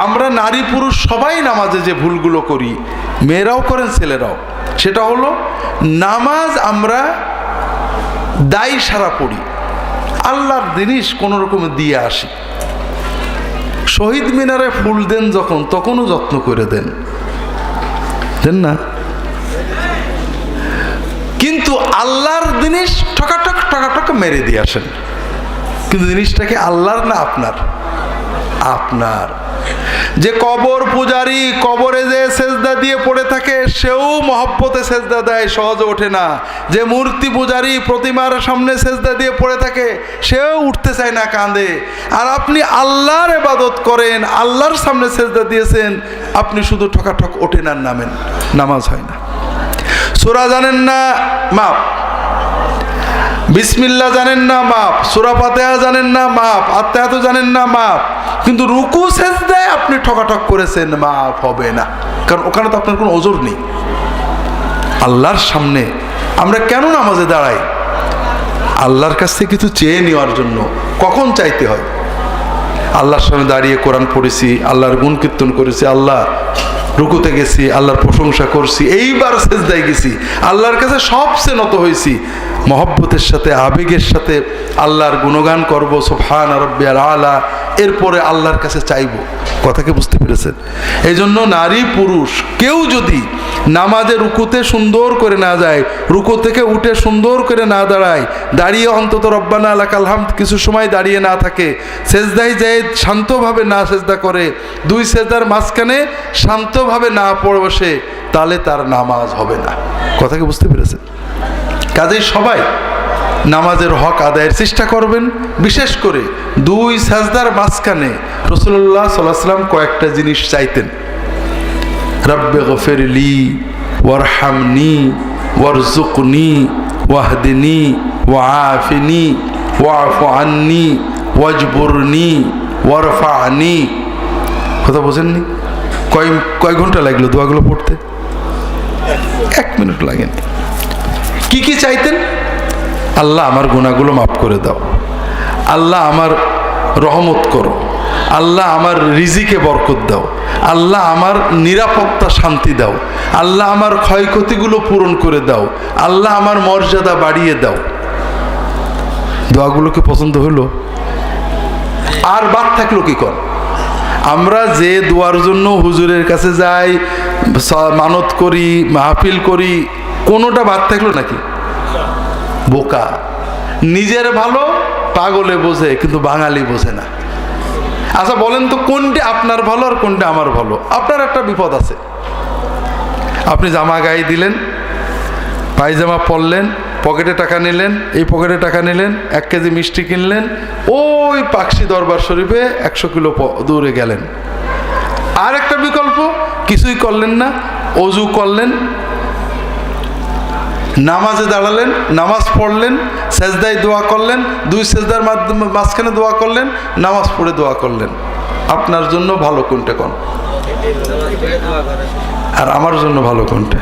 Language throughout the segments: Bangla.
আমরা নারী পুরুষ সবাই নামাজে যে ভুলগুলো করি, মেয়েরাও করেন, ছেলেরাও। সেটা হলো, নামাজ আমরা দায়ী সারা পড়ি। আল্লাহর জিনিস কোনো রকমে দিয়ে আসি। শহীদ মিনারে ফুল দেন যখন, তখনও যত্ন করে দেন। দেন না? কিন্তু আল্লাহর জিনিস ঠকাঠক ঠকাঠক মেরে দিয়ে আসেন। কিন্তু জিনিসটাকে আল্লাহর না আপনার? আপনার। যে কবর পূজারি কবরে যে সেজদা দিয়ে পড়ে থাকে, সেও মহব্বতে সেজদা দেয়, সহজে ওঠে না। যে মূর্তি পূজারি প্রতিমার সামনে সেজদা দিয়ে পড়ে থাকে, সেও উঠতে চায় না, কাঁদে। আর আপনি আল্লাহর এবাদত করেন, আল্লাহর সামনে সেজদা দিয়েছেন, আপনি শুধু ঠকাঠক ওঠেন আর নামেন। নামাজ হয় না। সোরা জানেন না মাপ বিসমিল্লা জানেন না মাপ সুরা ফাতেহা জানেন না মাপ আত্মাহাত জানেন না মাপ কিন্তু রুকু শেষ দেয় আপনি ঠকাঠক করেছেন মাপ হবে না। কারণ ওখানে তো আপনার কোনো ওজোর নেই। আল্লাহর সামনে আমরা কেন নামাজে দাঁড়াই? আল্লাহর কাছ থেকে কিছু চেয়ে নেওয়ার জন্য কখন চাইতে হয়? আল্লাহর সামনে দাঁড়িয়ে কোরআন পড়েছি, আল্লাহর গুণ কীর্তন করেছি, আল্লাহ রুকুতে গেছি, আল্লাহর প্রশংসা করছি, এইবার সেজদায় গেছি, আল্লাহর কাছে সবচেয়ে নত হয়েছি। মহব্বতের সাথে, আবেগের সাথে আল্লাহর গুণগান করব সোফান রব্বিয়াল আলা। এরপরে আল্লাহর কাছে চাইব। কথাকে বুঝতে পেরেছেন? এই জন্য নারী, পুরুষ, কেউ যদি নামাজে রুকুতে সুন্দর করে না যায়, রুকু থেকে উঠে সুন্দর করে না দাঁড়ায়, দাঁড়িয়ে অন্তত রব্বানা আল্লাহ কালহাম কিছু সময় দাঁড়িয়ে না থাকে সেজদাই যায় শান্তভাবে না সেজদা করে, দুই সেজদার মাঝখানে শান্তভাবে না পড়ে তাহলে তার নামাজ হবে না। কথাকে বুঝতে পেরেছেন? কাজেই সবাই নামাজের হক আদায়ের চেষ্টা করবেন। বিশেষ করে দুই সাজদার মাঝখানে রসুল্লাহ সাল্লাম কয়েকটা জিনিস চাইতেন। রব্বে গফেরলি, ওয়ারহামনি ওয়ারজুকনি ওয়াহদিনী ওয়াফিনি ওয়াফু আন্নি, ওয়াজবুরনি ওয়ারফানি কথা বোঝেননি? কয় কয় ঘণ্টা লাগল দোয়াগুলো পড়তে? এক মিনিট লাগেনি। কি কি চাইতেন? আল্লাহ আমার গুণাগুলো মাফ করে দাও। আল্লাহ আমার রহমত করো। আল্লাহ আমার রিজিকে বরকত দাও। আল্লাহ আমার নিরাপত্তা শান্তি দাও। আল্লাহ আমার ক্ষয়ক্ষতিগুলো পূরণ করে দাও। আল্লাহ আমার মর্যাদা বাড়িয়ে দাও। দোয়াগুলোকে পছন্দ হলো? আর বাদ থাকল কি কর? আমরা যে দোয়ার জন্য হুজুরের কাছে যাই মানত করি, মাহফিল করি, কোনোটা বাদ থাকল নাকি? বোকা। নিজের ভালো পাগলে বোঝে, কিন্তু বাঙালি বোঝে না। আচ্ছা বলেন তো, কোনটি আপনার ভালো আর কোনটা আমার ভালো? আপনার একটা বিপদ আছে। আপনি জামা গায়ে দিলেন, পায়জামা পরলেন, পকেটে টাকা নিলেন, এই পকেটে টাকা নিলেন, এক কেজি মিষ্টি কিনলেন, ওই পাকশি দরবার শরীফে একশো কিলো দূরে গেলেন। আর একটা বিকল্প, কিছুই করলেন না, অজু করলেন নামাজে দাঁড়ালেন, নামাজ পড়লেন, সেজদায় দোয়া করলেন, দুই সেজদার মাধ্যমে মাঝখানে দোয়া করলেন, নামাজ পড়ে দোয়া করলেন। আপনার জন্য ভালো কোনটা কোন? আর আমার জন্য ভালো কোনটা?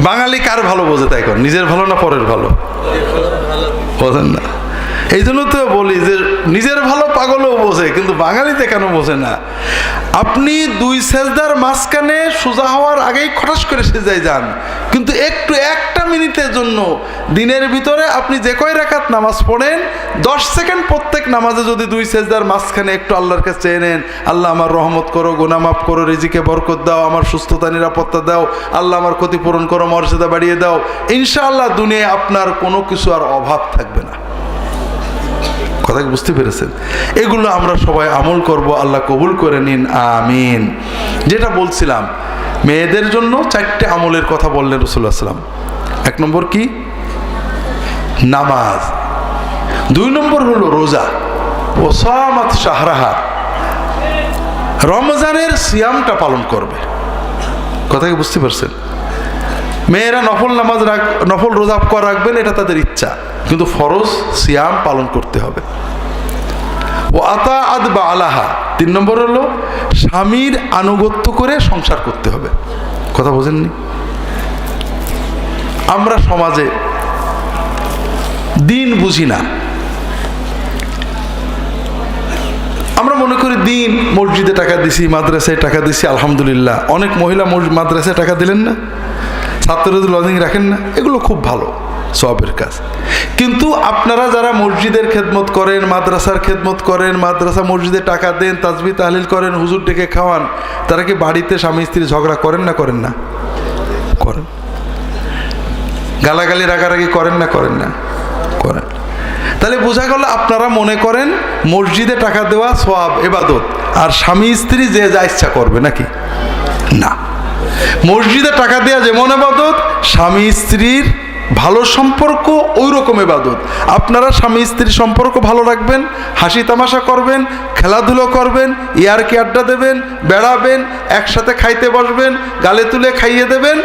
বাঙালি কার ভালো বোঝে তাই কর নিজের ভালো না পরের ভালো? বোঝেন না। এই জন্য তো বলি যে নিজের ভালো পাগলও বোঝে, কিন্তু বাঙালিতে কেন বোঝে না? আপনি দুই সেজদার মাঝখানে সোজা হওয়ার আগেই খটাস করে সেজাই যান, কিন্তু একটু একটা মিনিটের জন্য দিনের ভিতরে আপনি যে কয় রাখাত নামাজ পড়েন, দশ সেকেন্ড প্রত্যেক নামাজে যদি দুই সেজদার মাঝখানে একটু আল্লাহর কাছে নেন, আল্লাহ আমার রহমত করো গুনামাফ করো, রিজিকে বরকত দাও, আমার সুস্থতা, নিরাপত্তা দাও, আল্লাহ আমার ক্ষতিপূরণ করো, মর্যাদা বাড়িয়ে দাও, ইনশাআল্লাহ দুনিয়ায় আপনার কোনো কিছু আর অভাব থাকবে না। কথা কি বুঝতে পেরেছেন? এগুলো আমরা সবাই আমল করব, আল্লাহ কবুল করে নিন, আমিন। যেটা বলছিলাম, মেয়েদের জন্য চারটে আমলের কথা বললেন রসুল্লাহ সাল্লাম এক নম্বর কি? নামাজ। দুই নম্বর হলো রোজা। ও সামাত শাহরাহা। রমজানের সিয়ামটা পালন করবে। কথা কি বুঝতে পারছেন? মেয়েরা নফল নামাজ রাখ নফল রোজা করা রাখবেন, এটা তাদের ইচ্ছা। কিন্তু ফরজ সিয়াম পালন করতে হবে। ও আতা আদ বা আলাহা, তিন নম্বর হলো স্বামীর আনুগত্য করে সংসার করতে হবে। কথা বোঝেননি? আমরা সমাজে দিন বুঝি না। আমরা মনে করি দিন, মসজিদে টাকা দিছি, মাদ্রাসায় টাকা দিছি, আলহামদুলিল্লাহ। অনেক মহিলা মাদ্রাসায় টাকা দিলেন না। ছাত্রদের লজিং রাখেন না, এগুলো খুব ভালো সবের কাজ। কিন্তু আপনারা যারা মসজিদের খেদমত করেন, মাদ্রাসার খেদমত করেন, মাদ্রাসা মসজিদে টাকা দেন, তাজবি, তাহলিল করেন, হুজুর ডেকে খাওয়ান, তারা কি বাড়িতে স্বামী স্ত্রী ঝগড়া করেন না করেন না? করেন। গালাগালি, রাগারাগি করেন না করেন না? করেন। তাহলে বোঝা গেল আপনারা মনে করেন মসজিদে টাকা দেওয়া সব এবাদত, আর স্বামী স্ত্রী যে যা ইচ্ছা করবে, নাকি? না। মসজিদে টাকা দেওয়া যেমন এবাদত স্বামী স্ত্রীর ভালো সম্পর্ক ওই রকম এবাদত আপনারা স্বামী স্ত্রীর সম্পর্ক ভালো রাখবেন, হাসি তামাশা করবেন, খেলাধুলো করবেন, ইয়ারকি আড্ডা দেবেন, বেড়াবেন, একসাথে খাইতে বসবেন, গালে তুলে খাইয়ে দেবেন,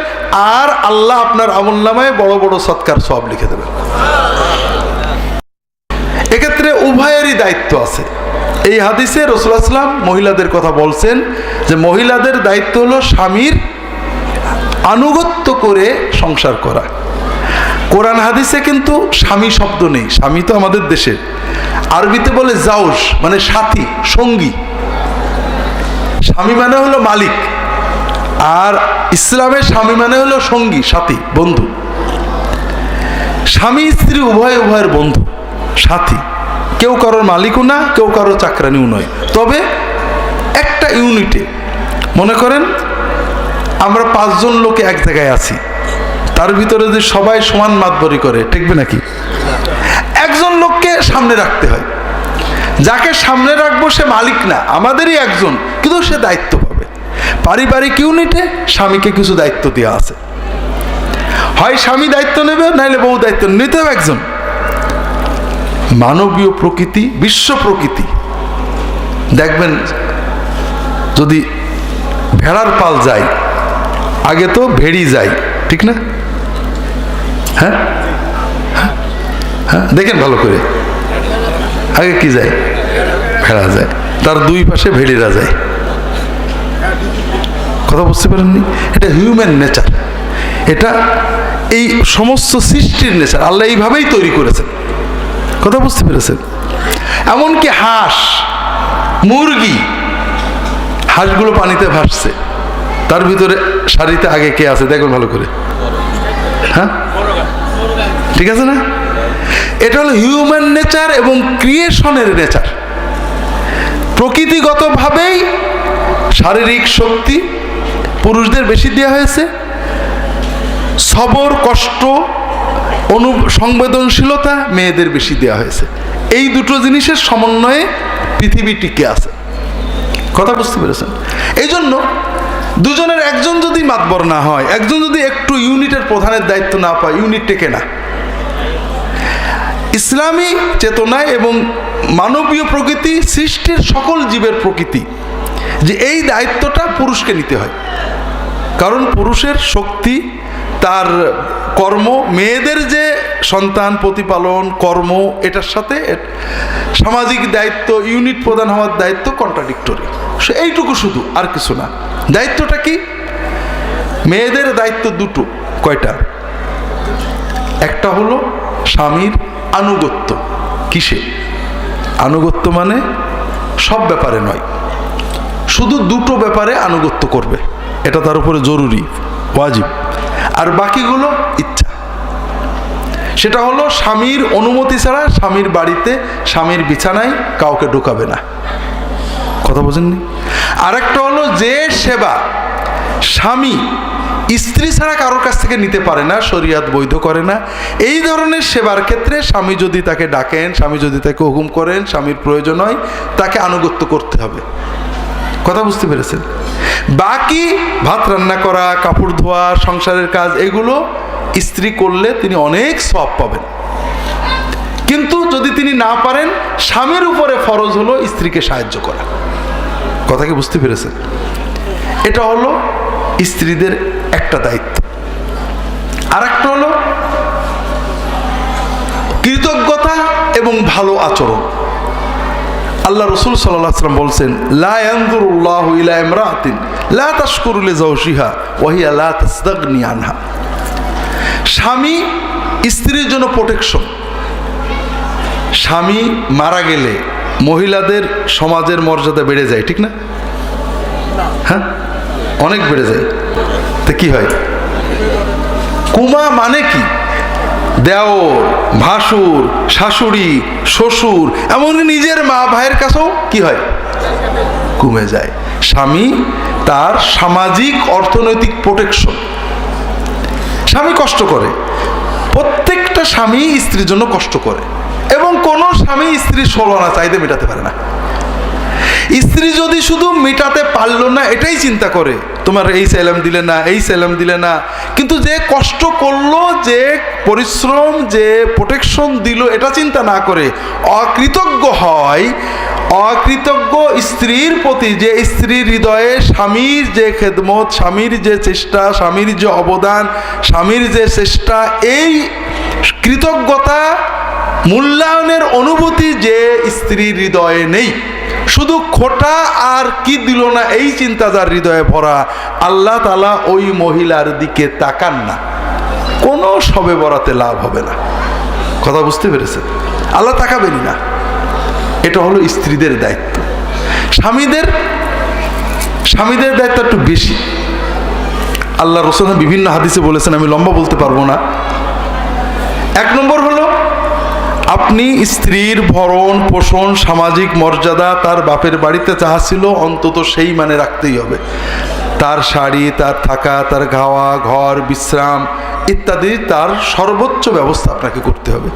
আর আল্লাহ আপনার আমল নামায় বড় বড় সৎকার সব লিখে দেবেন। এক্ষেত্রে উভয়েরই দায়িত্ব আছে। এই হাদিসে রসুল আসলাম মহিলাদের কথা বলছেন যে মহিলাদের দায়িত্ব হলো স্বামীর আনুগত্য করে সংসার করা। কোরআন হাদিসে কিন্তু স্বামী শব্দ নেই, স্বামী তো আমাদের দেশের। আরবিতে বলে জাউস মানে সাথী, সঙ্গী। স্বামী মানে হলো মালিক, আর ইসলামের স্বামী মানে হলো সঙ্গী, সাথী, বন্ধু। স্বামী, স্ত্রী, উভয়, উভয়ের বন্ধু, সাথী। কেউ কারোর মালিকও না, কেউ কারোর চাকরানিও নয়। তবে একটা ইউনিটে, মনে করেন আমরা পাঁচজন লোকে এক জায়গায় আছি। তার ভিতরে যদি সবাই সমান মাতবরি করে, ঠেকবে নাকি? একজন লোককে সামনে রাখতে হয়। যাকে সামনে রাখব সে মালিক না, আমাদেরই একজন, কিন্তু সে দায়িত্ব পাবে। পারিবারিক ইউনিটে স্বামীকে কিছু দায়িত্ব দেওয়া আছে। হয় স্বামী দায়িত্ব নেবে, নাইলে বউ দায়িত্ব নিতে হবে একজন। মানবীয় প্রকৃতি, বিশ্ব প্রকৃতি। দেখবেন, যদি ভেড়ার পাল যায় আগে তো ভেড়ি যায়, ঠিক না? হ্যাঁ? হ্যাঁ? দেখেন ভালো করে। আগে কি যায়? ভেড়া যায়। তার দুই পাশে ভেড়িরা যায়। কথা বুঝতে পারেননি? এটা হিউম্যান নেচার এটা এই সমস্ত সৃষ্টির নেচার আল্লাহ এইভাবেই তৈরি করেছেন। কথা বুঝতে পেরেছেন? এমনকি হাঁস, মুরগি, হাঁসগুলো পানিতে ভাসছে। তার ভিতরে সারিতে আগে কে আছে? দেখুন ভালো করে। হ্যাঁ? ঠিক আছে না? এটা হলো হিউম্যান নেচার এবং ক্রিয়েশনের নেচার প্রকৃতিগতভাবেই শারীরিক শক্তি পুরুষদের বেশি দেওয়া হয়েছে। সবর, কষ্ট, অনু, সংবেদনশীলতা মেয়েদের বেশি দেওয়া হয়েছে। এই দুটো জিনিসের সমন্বয়ে পৃথিবী টিকে আছে। কথা বুঝতে পেরেছেন? এই জন্য দুজনের একজন যদি মাতবর না হয়, একজন যদি একটু ইউনিটের প্রধানের দায়িত্ব না পায়, ইউনিট টেকে না। ইসলামী চেতনায় এবং মানবীয় প্রকৃতি সৃষ্টির সকল জীবের প্রকৃতি, যে এই দায়িত্বটা পুরুষকে নিতে হয়। কারণ পুরুষের শক্তি, তার কর্ম, মেয়েদের যে সন্তান প্রতিপালন, কর্ম, এটার সাথে সামাজিক দায়িত্ব, ইউনিট প্রদান হওয়ার দায়িত্ব কন্ট্রাডিক্টরি এইটুকু শুধু, আর কিছু না। দায়িত্বটা কি? মেয়েদের দায়িত্ব দুটো, কয়টা? একটা হলো স্বামীর আনুগত্য। কিসে? আনুগত্য মানে সব ব্যাপারে নয়। শুধু দুটো ব্যাপারে আনুগত্য করবে। এটা তার উপরে জরুরি, ওয়াজিব। আর বাকিগুলো ইচ্ছা। সেটা হলো স্বামীর অনুমতি ছাড়া স্বামীর বাড়িতে স্বামীর বিছানায় কাউকে ঢোকাবে না। কথা বোঝেননি? আরেকটা হলো যে সেবা স্বামী স্ত্রী ছাড়া কারোর কাছ থেকে নিতে পারে না, শরিয়াত বৈধ করে না, এই ধরনের সেবার ক্ষেত্রে স্বামী যদি তাকে ডাকেন, স্বামী যদি তাকে হুকুম করেন, স্বামীর প্রয়োজন হয়, তাকে আনুগত্য করতে হবে। কথা বুঝতে পেরেছেন? বাকি ভাত রান্না করা, কাপড় ধোয়া, সংসারের কাজ, এগুলো স্ত্রী করলে তিনি অনেক সব পাবেন। কিন্তু যদি তিনি না পারেন, স্বামীর উপরে ফরজ হলো স্ত্রীকে সাহায্য করা। কথা কি বুঝতে পেরেছেন? এটা হলো স্ত্রীদের একটা দায়িত্ব। আর একটা হলো কৃতজ্ঞতা এবং ভালো আচরণ। আল্লাহ রসুল সাল্লাম বলছেন, লা ইয়ানজুরুল্লাহ ইলা ইমরাতিন, লা স্বামী স্ত্রীর জন্য প্রোটেকশন স্বামী মারা গেলে মহিলাদের সমাজের মর্যাদা বেড়ে যায়, ঠিক না? হ্যাঁ? অনেক বেড়ে যায়। তো কি হয়? কুমা মানে কি? দেওর, ভাসুর, শাশুড়ি, শ্বশুর, এমনকি নিজের মা ভাইয়ের কাছেও কি হয়? কমে যায়। স্বামী তার সামাজিক, অর্থনৈতিক প্রোটেকশন স্বামী কষ্ট করে। প্রত্যেকটা স্বামী স্ত্রীর জন্য কষ্ট করে। এবং কোনো স্বামী স্ত্রীর ষোলনা চাইতে মেটাতে পারে না। স্ত্রী যদি শুধু মেটাতে পারল না, এটাই চিন্তা করে, তোমার এই স্যালাম দিলে না, এই স্যালাম দিলে না। কিন্তু যে কষ্ট করল, যে পরিশ্রম, যে প্রোটেকশন দিল, এটা চিন্তা না করে অকৃতজ্ঞ হয়। অকৃতজ্ঞ স্ত্রীর প্রতি যে স্ত্রীর হৃদয়ে স্বামীর যে খেদমত, স্বামীর যে চেষ্টা, স্বামীর যে অবদান, স্বামীর যে চেষ্টা, এই কৃতজ্ঞতা মূল্যায়নের অনুভূতি যে স্ত্রীর হৃদয়ে নেই। শুধু খোটা আর কি দিল না এই চিন্তা যার হৃদয়ে ভরা, আল্লাহ তালা ওই মহিলার দিকে তাকান না। কোনো সবে বরাতে লাভ হবে না। কথা বুঝতে পেরেছেন? আল্লাহ তাকাবেনি না। এটা হলো স্ত্রীদের দায়িত্ব। স্বামীদের স্বামীদের দায়িত্ব একটু বেশি। আল্লাহ রসুল বিভিন্ন হাদিসে বলেছেন, আমি লম্বা বলতে পারব না। এক নম্বর আপনি স্ত্রীর ভরণ, পোষণ, সামাজিক মর্যাদা তার বাপের বাড়িতে যাহা ছিল, অন্তত সেই মানে রাখতেই হবে। তার শাড়ি, তার থাকা, তার খাওয়া, ঘর, বিশ্রাম ইত্যাদি তার সর্বোচ্চ ব্যবস্থা আপনাকে করতে হবে।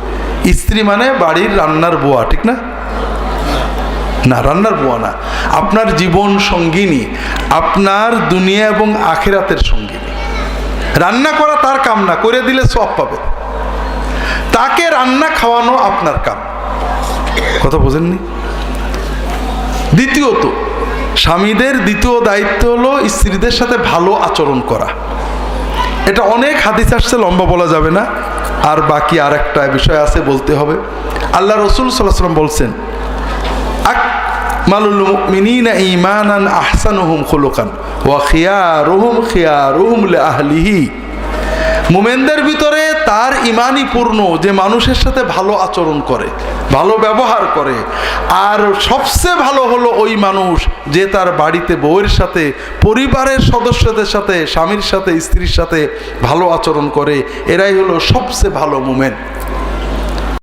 স্ত্রী মানে বাড়ির রান্নার বোয়া, ঠিক না? না, রান্নার বোয়া না। আপনার জীবন সঙ্গিনী, আপনার দুনিয়া এবং আখেরাতের সঙ্গিনী। রান্না করা তার কাম না, করে দিলে সব পাবে। তাকে রান্না খাওয়ানো আপনার কাম। কথা বোঝেননি? দ্বিতীয়ত, স্বামীদের দ্বিতীয় দায়িত্ব হলো স্ত্রীদের সাথে ভালো আচরণ করা। এটা অনেক হাদিস আসছে, লম্বা বলা যাবে না। আর বাকি আর একটা বিষয় আছে, বলতে হবে। আল্লাহ রসুল সাল্লাম বলছেন, আক মোমেনদের ভিতরে তার ইমানই পূর্ণ যে মানুষের সাথে ভালো আচরণ করে, ভালো ব্যবহার করে। আর সবচেয়ে ভালো হলো ওই মানুষ যে তার বাড়িতে বউয়ের সাথে, পরিবারের সদস্যদের সাথে, স্বামীর সাথে, স্ত্রীর সাথে ভালো আচরণ করে। এরাই হলো সবচেয়ে ভালো মোমেন।